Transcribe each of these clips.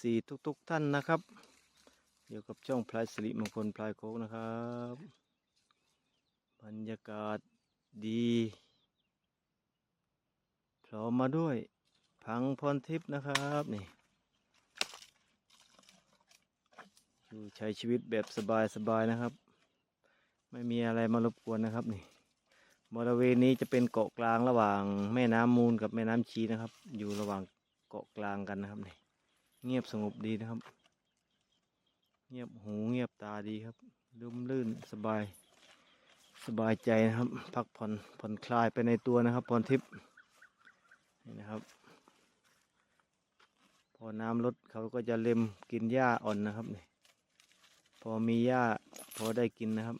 ม่แม่ทุกทุกๆท่านนะครับอยู่กับช่องพลายสิริมงคลพลายโคกนะครับ บรรยากาศดี พร้อมมาด้วย พังพรทิพย์นะครับนี่อยู่ใช้ชีวิตแบบสบายๆนะครับ ไม่มีอะไรมารบกวนนะครับนี่บริเวณนี้จะเป็นเกาะกลางระหว่างแม่น้ำมูลกับแม่น้ำชีนะครับ อยู่ระหว่างเกาะกลางกันนะครับนี่ เงียบสงบดีนะครับ เงียบหูเงียบตาดีครับลุ่มลื่นสบาย สบายใจนะครับ พักผ่อนผ่อนคลายไปในตัวนะครับพรทิพย์นี่นะครับ พอน้ำลดเขาก็จะเล็มกินหญ้าอ่อนนะครับนี่พอมีหญ้าพอได้กินนะครับ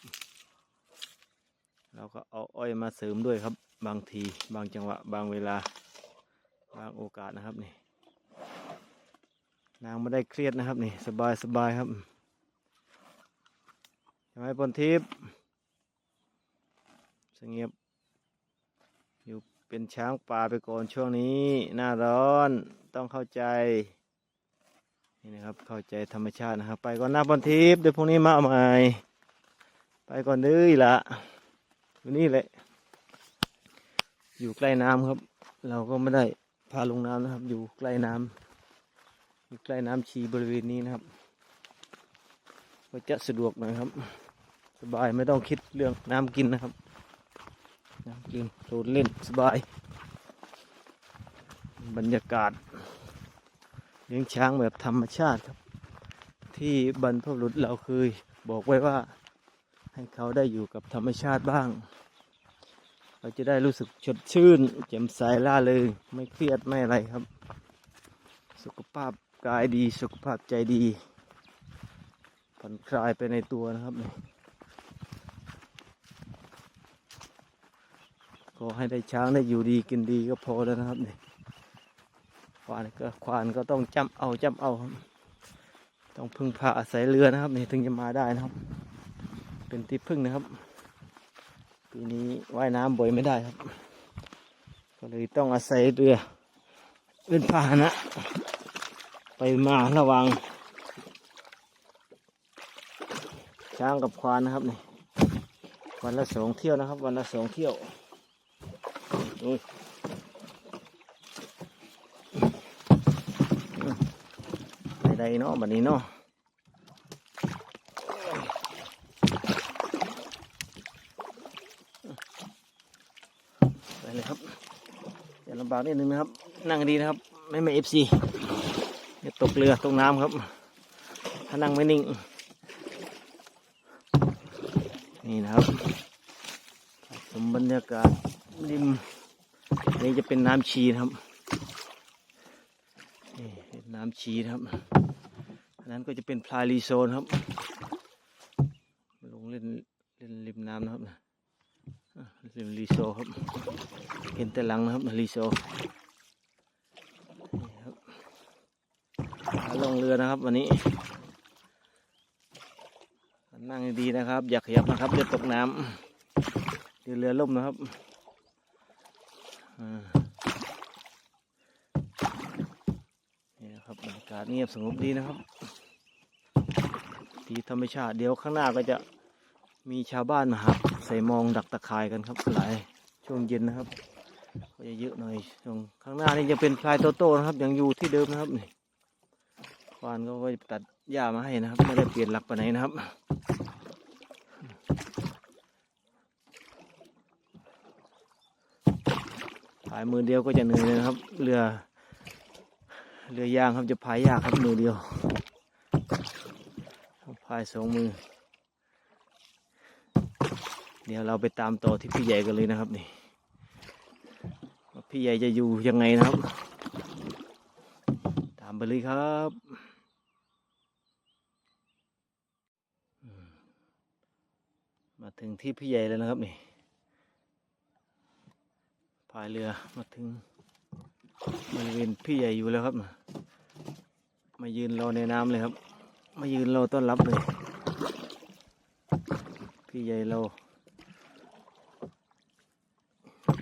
เราก็เอาอ้อยมาเสริมด้วยครับ บางทีบางจังหวะบางเวลาบางโอกาสนะครับนี่ นางไม่ได้เครียดนะครับนี่สบายสบายครับใช่ไหมพลทิพย์สงเงียบอยู่เป็นช้างป่าไปก่อนช่วงนี้ หน้าร้อนต้องเข้าใจ นี่นะครับเข้าใจธรรมชาตินะครับ ไปก่อนหน้าพลทิพย์เดี๋ยวพรุ่งนี้มาเอาใหม่ไปก่อนเด้อละอยู่นี่แหละ อยู่ใกล้น้ำครับ เราก็ไม่ได้พาลงน้ำนะครับ อยู่ใกล้น้ำ อยู่ใกล้น้ำชีบริเวณนี้นะครับ ก็จะสะดวกหน่อยครับ สบายไม่ต้องคิดเรื่องน้ำกินนะครับ น้ำกินโดดเล่นสบาย บรรยากาศ เลี้ยงช้างแบบธรรมชาติครับ ที่บรรพบุรุษเราเคยบอกไว้ว่า ให้เขาได้อยู่กับธรรมชาติบ้างเราจะได้รู้สึกสดชื่นแจ่มใสล่าเริงไม่เครียดไม่อะไรครับ สุขภาพ กายดีสุขภาพใจดีผ่อนคลายไปในตัวนะครับนี่ขอให้ได้ช้างได้อยู่ดีกินดีก็พอแล้วนะครับนี่ควานก็ควานก็ต้องจำเอาจำเอาต้องพึ่งพาอาศัยเรือนะครับนี่ถึงจะมาได้นะครับ เป็นที่พึ่งนะครับปีนี้ว่ายน้ำบ่อยไม่ได้ครับ ก็เลยต้องอาศัยเรือเป็นพาหนะ ไปมาระวัง ช้างกับควานนะครับนี่วันละสองเที่ยวนะครับ วันละสองเที่ยวอุ้ยไปใดเนาะบัดนี้เนาะไปเลยครับอย่าลำบากนิดนึงนะครับ นั่งดีนะครับ ไม่ไม่เอฟซี ตกเรือตกน้ำครับ ถ้านั่งไม่นิ่ง นี่นะครับชมบรรยากาศริมนนี้จะเป็นน้ำชีนะครับนี่เป็นน้ำชีนะครับอันนั้นก็จะเป็นพลายรีโซนครับ ลงเล่นเล่นริมน้ำนะครับอะริมรีโซครับ เห็นแต่หลังนะครับรีโซนี่ครับขา ลงเรือนะครับ วันนี้นั่งดีนะครับ อย่าขยับนะครับเดี๋ยวตกน้ำเดี๋ยวเรือล่มนะครับนี่นะครับบรรยากาศเงียบสงบดีนะครับดีธรรมชาติเดี๋ยวข้างหน้าก็จะมีชาวบ้านมาหับใส่มองดักตะข่ายกันครับหลายช่วงเย็นนะครับ ก็จะเยอะหน่อยช่วงข้างหน้านี่ยังเป็นพลายโตโต้นะครับยังอยู่ที่เดิมนะครับนี่ ควานก็จะตัดหญ้ามาให้นะครับ ไม่ได้เปลี่ยนหลักไปไหนนะครับพายมือเดียวก็จะเหนื่อยนะครับ เรือ เรือยางครับจะพายยากครับมือเดียวพายสองมือ เดี๋ยวเราไปตามต่อที่พี่ใหญ่กันเลยนะครับนี่พี่ใหญ่จะอยู่ยังไงนะครับ ตามไปเลยครับ มาถึงที่พี่ใหญ่แล้วนะครับนี่พายเรือมาถึงบริเวณพี่ใหญ่อยู่แล้วครับ มายืนรอในน้ำเลยครับ มายืนรอต้อนรับเลย พี่ใหญ่เรา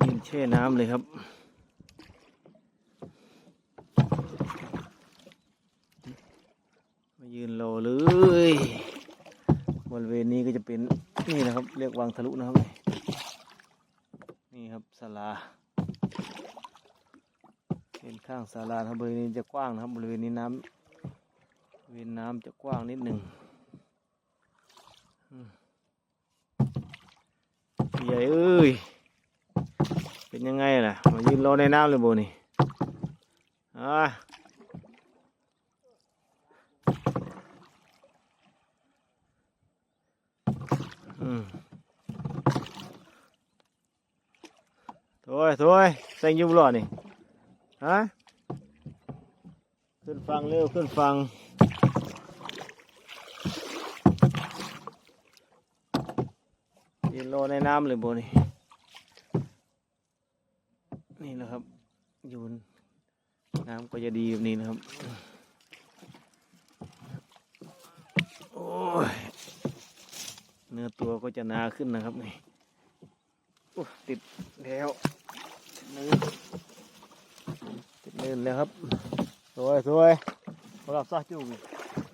ยืนแช่น้ำเลยครับมายืนรอเลยบริเวณนี้ก็จะเป็น นี่นะครับ เรียกวังทะลุนะครับ นี่ครับศาลาเป็นข้างศาลาครับบริเวณนี้จะกว้างนะครับบริเวณนี้น้ำบริเวณน้ำจะกว้างนิดหนึ่งใหญ่เอ้ยเป็นยังไงล่ะมายืนรอในน้ำเลยโบนี่อ่าอืมโถ ยโถยใส่ยุบหลอนี่ฮะขึ้นฟังเร็วขึ้นฟังยืนรอในน้ำเลยโบนี่นี่นะครับยูนน้ำก็จะดีแบบนี้นะครับโอ้ยเนื้อตัวก็จะหนาขึ้นนะครับนี่ติดแล้วเนื้อติด เล่นแล้วครับ สวยสวยสำหรับซากจุ่ม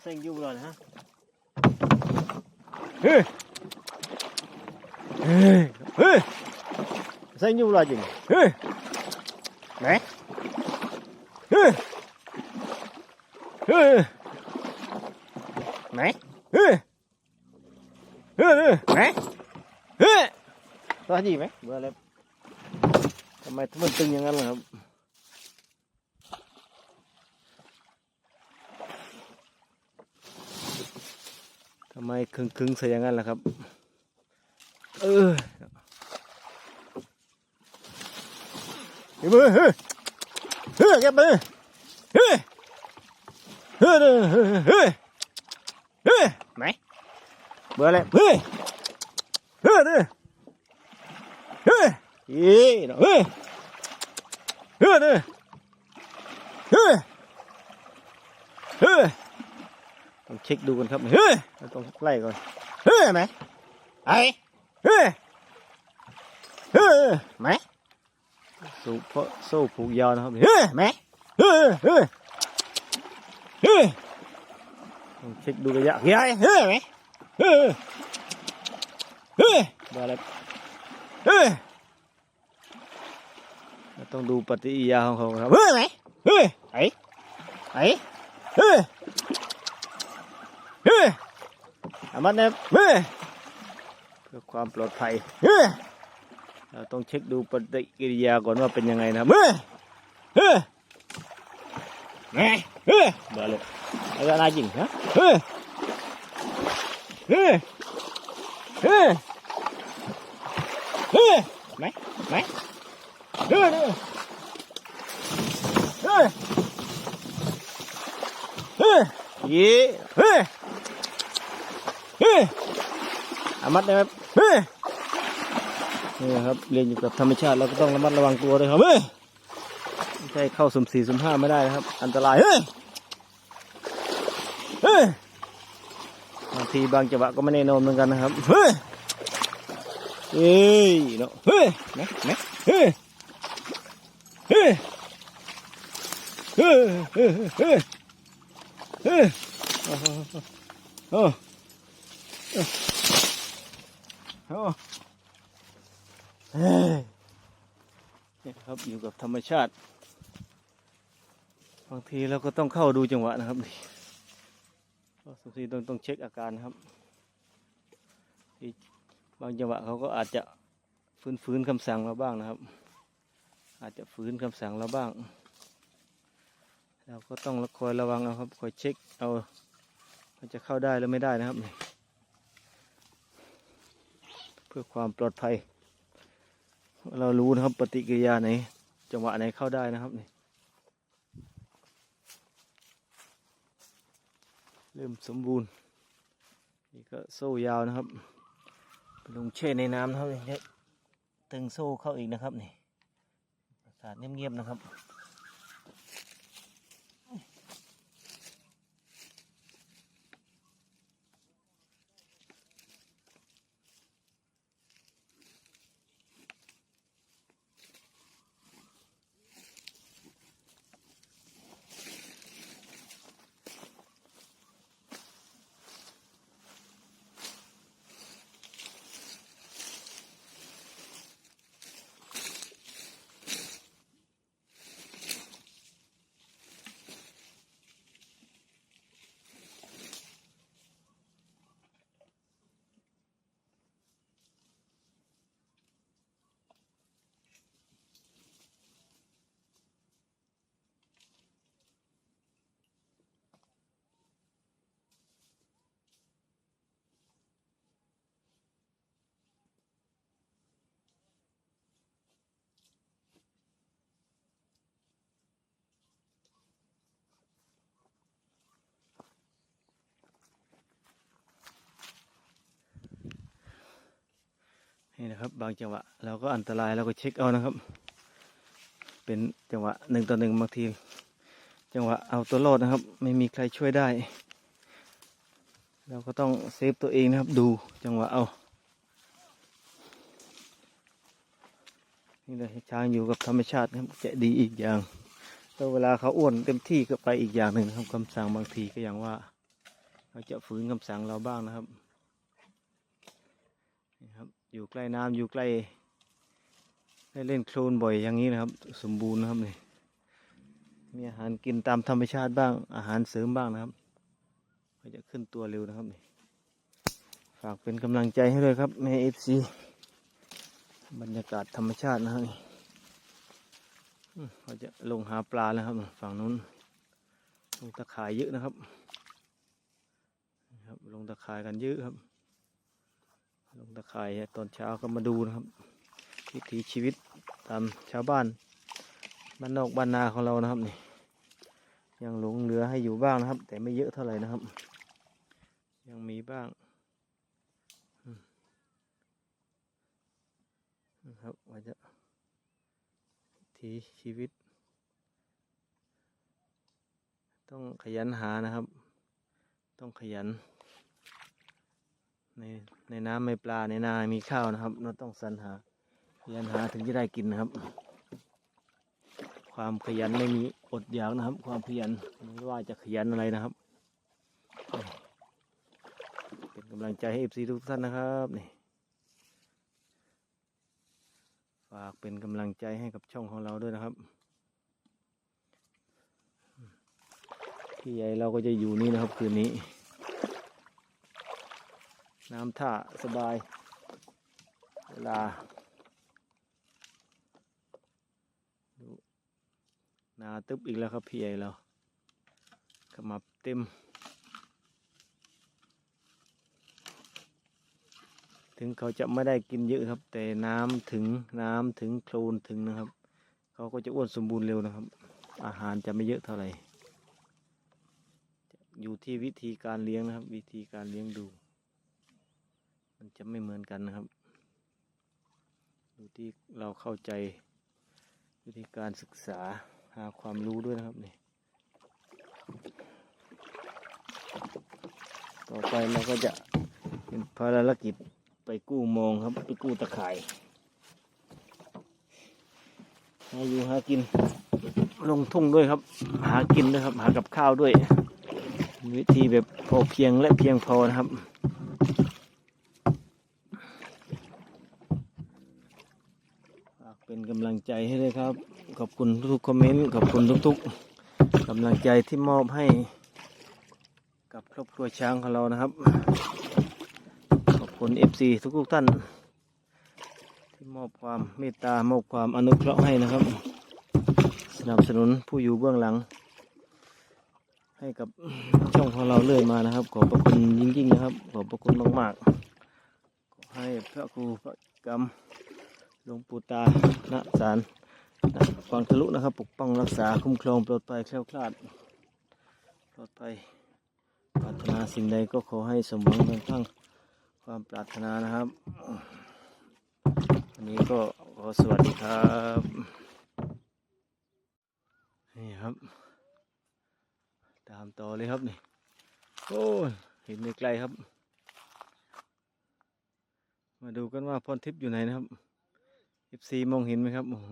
เส้นยุ่งเลยฮะเฮ้ยเฮ้ยเฮ้ยเส้นยุ่งเลยจริงเฮ้ยไหนเฮ้ยเฮ้ยไหนเฮ้ยเฮ้ยไหนเฮ้ยตัวจีไหมเบอร์อะไรทำไมมันตึงอย่างนั้นล่ะครับ ทำไมคึงคึงๆใส่อย่างนั้นล่ะครับ เออเฮ้ยเฮ้ยเฮ้ยเฮ้ยแกไปเฮ้ยเฮ้ยเฮ้ยเฮ้ยเฮ้ยเฮ้ยไหนเบอร์อะไรเฮ้ยเฮ้ยเฮ้ยเฮ้ยเฮ้ยเฮ้ยเฮ้ยเฮ้ยเฮ้ยเฮ้ยต้องเช็คดูกันครับเฮ้ยต้องไล่ก่อนเฮ้ยไหมไอ้เฮ้ยเฮ้ยไหมสูบเพราะโซ่ผูกยาวนะครับเฮ้ยแม่เฮ้ยเฮ้ยเฮ้ยต้องเช็คดูระยะใหญ่เฮ้ยแม่เฮ้ยเฮ้ยบาแล้วเฮ้ยต้องดูปฏิกิริยาของเขาครับเฮ้ยแม่เฮ้ยไอ้ไอ้เฮ้ยเฮ้ยอา มันเนี่ยเฮ้ยเพื่อความปลอดภัยเฮ้ยเราต้องเช็คดูปฏิกิริยาก่อนว่าเป็นยังไงนะครับเฮ้ยเฮ้ยแหม่เฮ้ยเบาเลยอะไรน่าจริงฮะเฮ้ยเฮ้ยเฮ้ยเฮ้ยไหมไหมเฮ้ยเฮ้ยเฮ้ยเฮ้ย เย้เฮ้ยเฮ้ยอามัดได้ไหมเฮ้ยนี่ครับเรียนอยู่กับธรรมชาติเราก็ต้องระมัดระวังตัวด้วยครับเฮ้ยไม่ใช่เข้าสุ่มสี่สุ่มห้าไม่ได้นะครับ อันตรายเฮ้ยเฮ้ยบางทีบางจังหวะก็ไม่แน่นอนเหมือนกันนะครับเฮ้ยเฮ้ยเนาะเฮ้ยไหนไหนเฮ้ยเฮ้ยเฮ้ยเฮ้ยเฮ้ยเฮ้ย โอ้โหโอ้โหเนี่ครับอยู่กับธรรมชาติ บางทีเราก็ต้องเข้าดูจังหวะนะครับนี่ก็บางทีต้องต้องเช็คอาการนะครับที่บางจังหวะเขาก็อาจจะฟื้นฟื้นคำสั่งเราบ้างนะครับ อาจจะฟื้นคำสั่งเราบ้าง เราก็ต้องคอยระวังเอาครับคอยเช็คเอามันจะเข้าได้หรือไม่ได้นะครับนี่ พื่อความปลอดภัย เรารู้นะครับปฏิกิริยาไหนจังหวะไหนเข้าได้นะครับนี่เริ่มสมบูรณ์ นี่ก็โซ่ยาวนะครับไปลงแช่ในน้ำนะครับนี่เนี่ยตึงโซ่เข้าอีกนะครับนี่ประสาทเงียบๆนะครับ นี่นะครับ บางจังหวะเราก็อันตรายเราก็เช็คเอานะครับ เป็นจังหวะหนึ่งต่อหนึ่งบางที จังหวะเอาตัวรอดนะครับ ไม่มีใครช่วยได้ เราก็ต้องเซฟตัวเองนะครับ ดูจังหวะเอานี่เลยช้างอยู่กับธรรมชาตินะครับจะดีอีกอย่างแล้วเวลาเขาอ้วนเต็มที่ก็ไปอีกอย่างหนึ่งนะครับคำสั่งบางทีก็อย่างว่าเราจะฝืนคำสั่งเราบ้างนะครับนี่ครับ อยู่ใกล้น้ำอยู่ใกล้ได้เล่นโคลนบ่อยอย่างนี้นะครับ สมบูรณ์นะครับนี่มีอาหารกินตามธรรมชาติบ้าง อาหารเสริมบ้างนะครับก็จะขึ้นตัวเร็วนะครับนี่ฝากเป็นกำลังใจให้ด้วยครับแม่เอฟซีบรรยากาศธรรมชาตินะครับนี่เขาจะลงหาปลาแล้วครับ ฝั่งนู้น ลงตะข่ายเยอะนะครับครับ ลงตะข่ายกันเยอะครับ ลงตะข่ายตอนเช้าก็มาดูนะครับวิถีชีวิตตามชาวบ้านบ้านนอกบ้านนาของเรานะครับนี่ยังหลงเหลือให้อยู่บ้างนะครับ แต่ไม่เยอะเท่าไหร่นะครับ ยังมีบ้างนะครับว่าจะวิถีชีวิต ต้องขยันหานะครับ ต้องขยัน ในในน้ำไม่ปลาในนา มีข้าวนะครับ เราต้องสรรหาขยันหาถึงจะได้กินนะครับ ความขยันไม่มีอดอยากนะครับ ความขยันไม่ว่าจะขยันอะไรนะครับ เป็นกำลังใจให้เอฟซีทุกท่านนะครับนี่ฝากเป็นกำลังใจให้กับช่องของเราด้วยนะครับพี่ใหญ่เราก็จะอยู่นี่นะครับคืนนี้ น้ำท่าสบาย เวลาดูนาตึบอีกแล้วครับพี่ใหญ่เราขมับเต็ม ถึงเขาจะไม่ได้กินเยอะครับ แต่น้ำถึงน้ำถึงโคลนถึงนะครับ เขาก็จะอ้วนสมบูรณ์เร็วนะครับ อาหารจะไม่เยอะเท่าไหร่อยู่ที่วิธีการเลี้ยงนะครับ วิธีการเลี้ยงดู มันจะไม่เหมือนกันนะครับอยู่ที่เราเข้าใจ วิธีการศึกษาหาความรู้ด้วยนะครับนี่ต่อไปเราก็จะเป็นภารกิจไปกู้มองครับ ไปกู้ตะข่ายหาอยู่หากิน ลงทุ่งด้วยครับ หากินด้วยครับ หากับข้าวด้วย วิธีแบบพอเพียงและเพียงพอนะครับ ฝากเป็นกำลังใจให้ด้วยครับ ขอบคุณทุกๆคอมเมนต์ขอบคุณทุกๆกำลังใจที่มอบให้ กับครอบครัวช้างของเรานะครับ ขอบคุณ FC ทุกทุกๆท่าน ที่มอบความเมตตามอบความอนุเคราะห์ให้นะครับ สนับสนุนผู้อยู่เบื้องหลัง ให้กับช่องของเราเรื่อยมานะครับ ขอบพระคุณยิ่งๆนะครับ ขอบพระคุณมากๆขอให้พระครูพระกรรม หลวงปู่ตาณสารณฟังทะลุนะครับ ปกป้องรักษาคุ้มครองปลอดภัยแคล้วคลาด ปลอดภัยปรารถนาสิ่งใดก็ขอให้สมหวังทั้งทั้งความปรารถนานะครับวันนี้ก็ขอสวัสดีครับนี่ครับ ตามต่อเลยครับนี่โอ้ยเห็นไกลครับ มาดูกันว่าพรทิพย์อยู่ไหนนะครับ FC มองเห็นไหมครับโอ้โห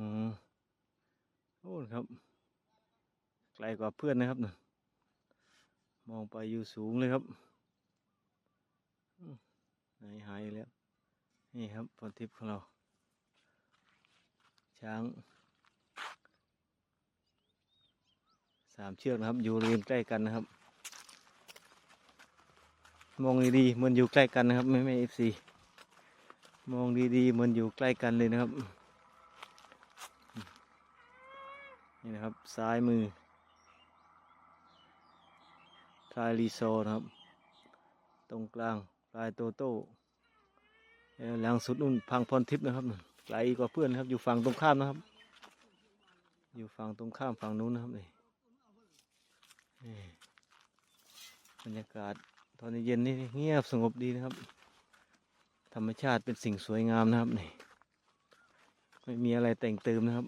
โอ้ครับ ไกลกว่าเพื่อนนะครับน่ะมองไปอยู่สูงเลยครับหายหายแล้ว นี่ครับพรทิพย์ของเรา ช้างสามเชือกนะครับ อยู่เรียนใกล้กันนะครับ มองดีๆมือนอยู่ใกล้กันนะครับ ไม่ไม่เอฟซี มองดีๆเหมือนอยู่ใกล้กันเลยนะครับ นี่นะครับซ้ายมือทรายรีโซนะครับ ตรงกลางปลายโตโต้หลังสุดนู่นพังพรทิพย์นะครับไกลกว่าเพื่อนนะครับ อยู่ฝั่งตรงข้ามนะครับ อยู่ฝั่งตรงข้ามฝั่งนู้นนะครับนี่บรรยากาศตอนเย็นนี่เงียบสงบดีนะครับ ธรรมชาติเป็นสิ่งสวยงามนะครับนี่ไม่มีอะไรแต่งเติมนะครับ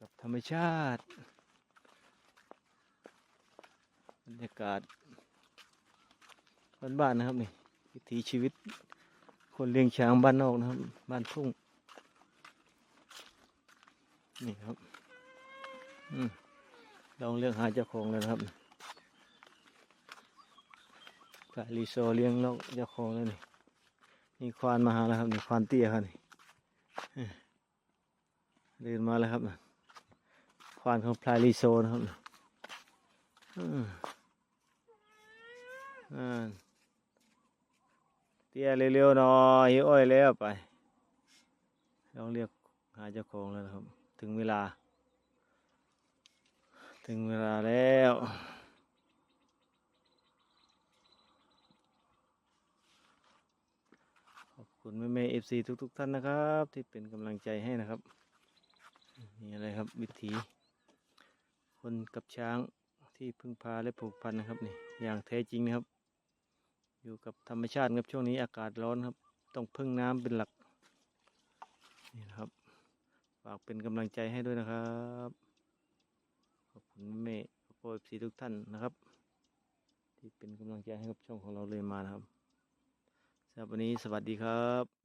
กับธรรมชาติบรรยากาศบ้านๆนะครับนี่วิถีชีวิต คนเลี้ยงช้างบ้านนอกนะครับ บ้านทุ่งนี่ครับอลองเลือกหาเจ้าของเลยนะครับกาลิโซเลี้ยงนกเจ้าของเลยนี่ นี่ควานมาหาแล้วครับนี่ควานเตี้ยครับนี่เดินมาแล้วครับน่ะควานของพลายลิโซนะครับอเตี้ยเร็วๆหน่อยหิวอ้อยแล้วไปลองเรียกหาเจ้าของแล้วนะครับ ถึงเวลา ถึงเวลาแล้ว ขอบ คุณแม่แม่เอฟซีทุก ๆ ท่านนะครับ ที่เป็นกำลังใจให้นะครับนี่อะไรครับวิถี คนกับช้างที่พึ่งพาและผูกพันนะครับนี่อย่างแท้จริงนะครับ อยู่กับธรรมชาติครับช่วงนี้อากาศร้อนครับ ต้องพึ่งน้ำเป็นหลักนี่นะครับฝากเป็นกำลังใจให้ด้วยนะครับขอบคุณแม่ขอบคุณสีทุกท่านนะครับ ที่เป็นกำลังใจให้กับช่องของเราเลยมานะครับ ครับวันนี้สวัสดีครับ